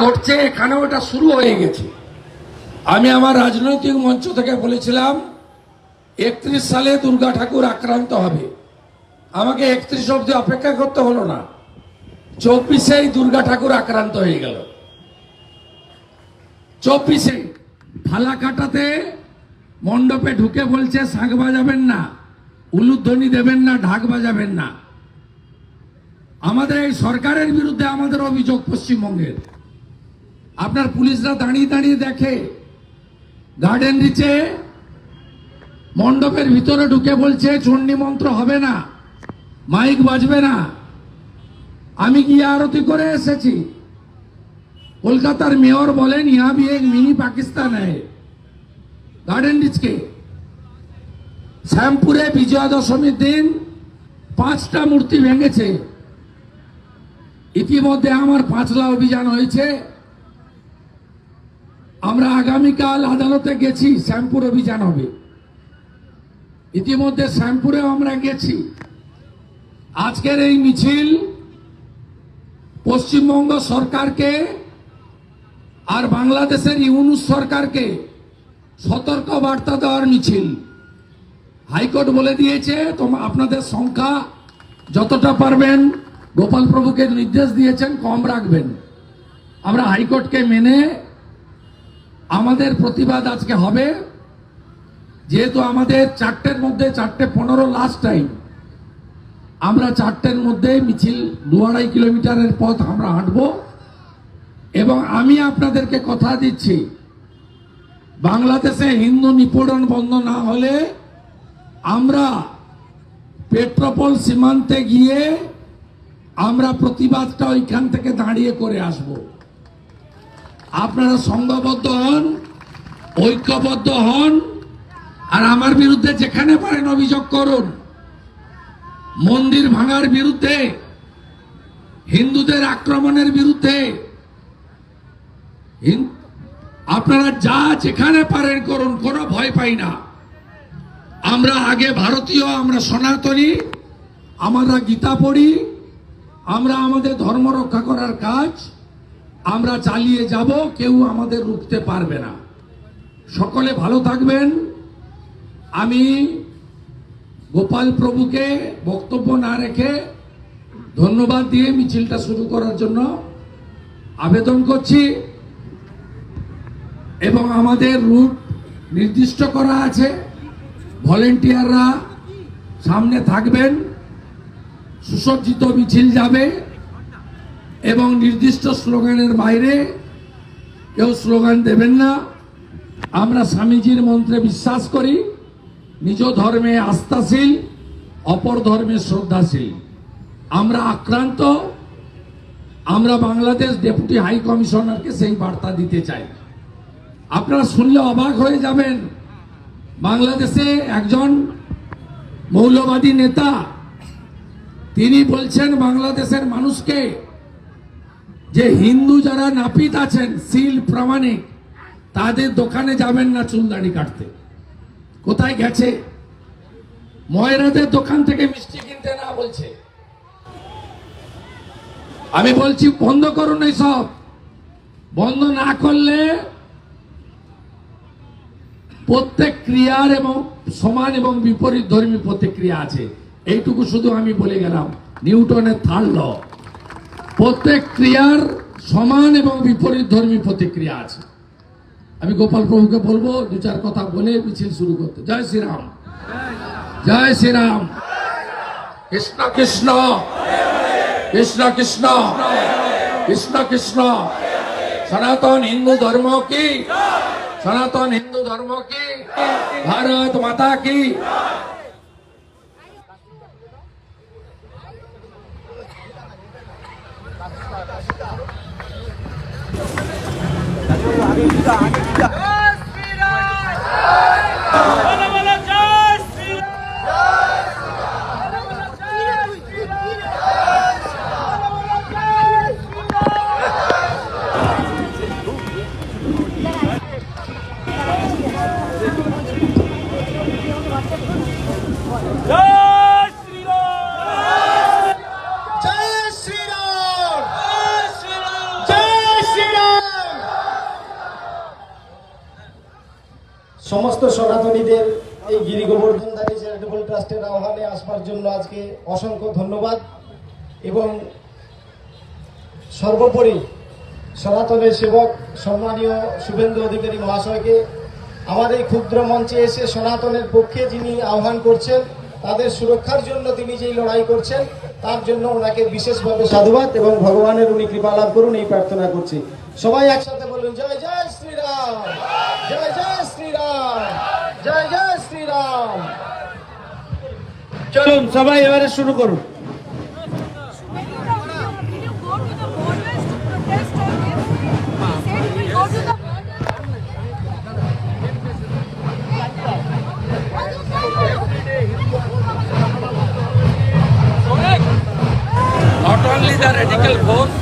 ঘটছে এখানেও এটা শুরু হয়ে গেছে। আমি আমার রাজনৈতিক মঞ্চ থেকে বলেছিলাম, একত্রিশ সালে দুর্গা ঠাকুর আক্রান্ত হবে। আমাকে একত্রিশ অব্দি অপেক্ষা করতে হলো না। চব্বিশেই দুর্গা ঠাকুর আক্রান্ত হয়ে গেল। চব্বিশে ফালাকাটাতে মণ্ডপে ঢুকে বলছে, শাঁখ বাজাবেন না, উলুধ্বনি দেবেন না, ঢাক বাজাবেন না। আমাদের এই সরকারের বিরুদ্ধে আমাদের অভিযোগ পশ্চিমবঙ্গের। আপনার পুলিশরা দাঁড়িয়ে দাঁড়িয়ে দেখে। গার্ডেন রিচে মণ্ডপের ভিতরে ঢুকে বলছে, চণ্ডী মন্ত্র হবে না, মাইক বাজবে না। আমি কি আরতি করে এসেছি। কলকাতার মেয়র বলেন, ইহা ভি এক মিনি পাকিস্তান গার্ডেন রিচকে শ্যামপুরে বিজয়া দশমীর দিন পাঁচটা মূর্তি ভেঙেছে। ইতিমধ্যে আমার পাঁচলা অভিযান হয়েছে। আমরা আগামীকাল আদালতে গেছি, শ্যামপুর অভিযান হবে। ইতিমধ্যে শ্যামপুরেও আমরা গেছি। আজকের এই মিছিল পশ্চিমবঙ্গ সরকারকে আর বাংলাদেশের ইউনুস সরকারকে সতর্ক বার্তা দেওয়ার মিছিল। হাইকোর্ট বলে দিয়েছে আপনাদের সংখ্যা যতটা পারবেন, গোপাল প্রভুকে নির্দেশ দিয়েছেন, কম রাখবেন। আমরা হাইকোর্টকে মেনে আমাদের প্রতিবাদ আজকে হবে, যেহেতু আমাদের চারটের মধ্যে চারটে পনেরো লাস্ট টাইম আমরা চারটের মধ্যে মিছিল দু আড়াই কিলোমিটারের পথ আমরা হাঁটবো। এবং আমি আপনাদেরকে কথা দিচ্ছি, বাংলাদেশে হিন্দু নিপীড়ন বন্ধ না হলে আমরা পেট্রোপল সীমান্তে গিয়ে আমরা প্রতিবাদটা ওইখান থেকে দাঁড়িয়ে করে আসব। আপনারা সংঘবদ্ধ হন, ঐক্যবদ্ধ হন, আর আমার বিরুদ্ধে যেখানে পারেন অভিযোগ করুন। মন্দির ভাঙার বিরুদ্ধে, হিন্দুদের আক্রমণের বিরুদ্ধে আপনারা যা যেখানে পারেন করুন, কোনো ভয় পাই না। আমরা আগে ভারতীয়, আমরা সনাতনী, আমরা গীতা পড়ি, আমরা আমাদের ধর্ম রক্ষা করার কাজ। আমরা চালিয়ে যাব, কেউ আমাদের রুখতে পারবে না। সকলে ভালো থাকবেন। আমি গোপাল প্রভুকে বক্তব্য না রেখে ধন্যবাদ দিয়ে মিছিলটা শুরু করার জন্য আবেদন করছি এবং আমাদের রুট নির্দিষ্ট করা আছে। ভলেন্টিয়াররা সামনে থাকবেন। সুসজ্জিত মিছিল যাবে। এবং নির্দিষ্ট স্লোগানের বাইরে কেউ স্লোগান দেবেন না। আমরা স্বামীজির মন্ত্রে বিশ্বাস করি, নিজ ধর্মে আস্থাশীল, অপর ধর্মে শ্রদ্ধাশীল। আমরা আক্রান্ত, আমরা বাংলাদেশ ডেপুটি হাই কমিশনারকে সেই বার্তা দিতে চাই। আপনারা শুনলে অবাক হয়ে যাবেন, বাংলাদেশে একজন মৌলবাদী নেতা, তিনি বলছেন, বাংলাদেশের মানুষকে যে হিন্দু যারা নাপিত আছেন, সিল প্রামাণিক তাদের দোকানে যাবেন না চুলদাড়ি কাটতে। কোথায় গেছে? ময়রাদের দোকান থেকে মিষ্টি কিনতে না বলছে। আমি বলছি, বন্ধ করুন এই সব বন্ধ না করলে প্রত্যেক ক্রিয়ার এবং সমান এবং বিপরীত ধর্মী প্রতিক্রিয়া আছে। এইটুকু শুধু আমি বলে গেলাম, নিউটনের থার্ড ল প্রত্যেক ক্রিয়ার সমান এবং বিপরীত ধর্মী প্রতিক্রিয়া আছে। আমি গোপাল প্রভুকে বলব, দু চার কথা বলে মিছিল শুরু করতে। জয় শ্রীরাম। জয় শ্রীরাম। কৃষ্ণ কৃষ্ণ। কৃষ্ণ কৃষ্ণ। কৃষ্ণ কৃষ্ণ। সনাতন হিন্দু ধর্ম কি? সনাতন হিন্দু ধর্ম কি? ভারত মাতা কি? বলো বলো জয় শ্রীরাম জয় শ্রীরাম জয় শ্রীরাম জয় শ্রীরাম জয় শ্রীরাম সমস্ত সনাতনীদের এই গিরি গোবর্ধনদারি চ্যারিটেবল ট্রাস্টের আহ্বানে আসবার জন্য আজকে অসংখ্য ধন্যবাদ এবং সর্বোপরি সনাতনের সেবক সম্মানীয় শুভেন্দু অধিকারী মহাশয়কে আমাদের এই ক্ষুদ্র মঞ্চে এসে সনাতনের পক্ষে যিনি আহ্বান করছেন, তাদের সুরক্ষার জন্য তিনি যেই লড়াই করছেন, তার জন্য ওনাকে বিশেষভাবে সাধুবাদ এবং ভগবানের উনি কৃপা লাভ করুন, এই প্রার্থনা করছি। সবাই একসাথে বলুন, জয় জয় শ্রীরাম! জয় জয় জয় শ্রীরাম চলুন সবাই এবারে শুরু করুন not only the radical force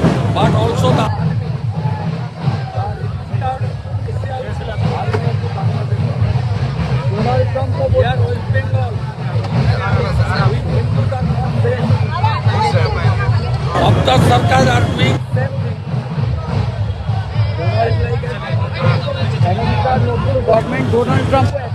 the Sarkar are doing same thing. Government Donald Trump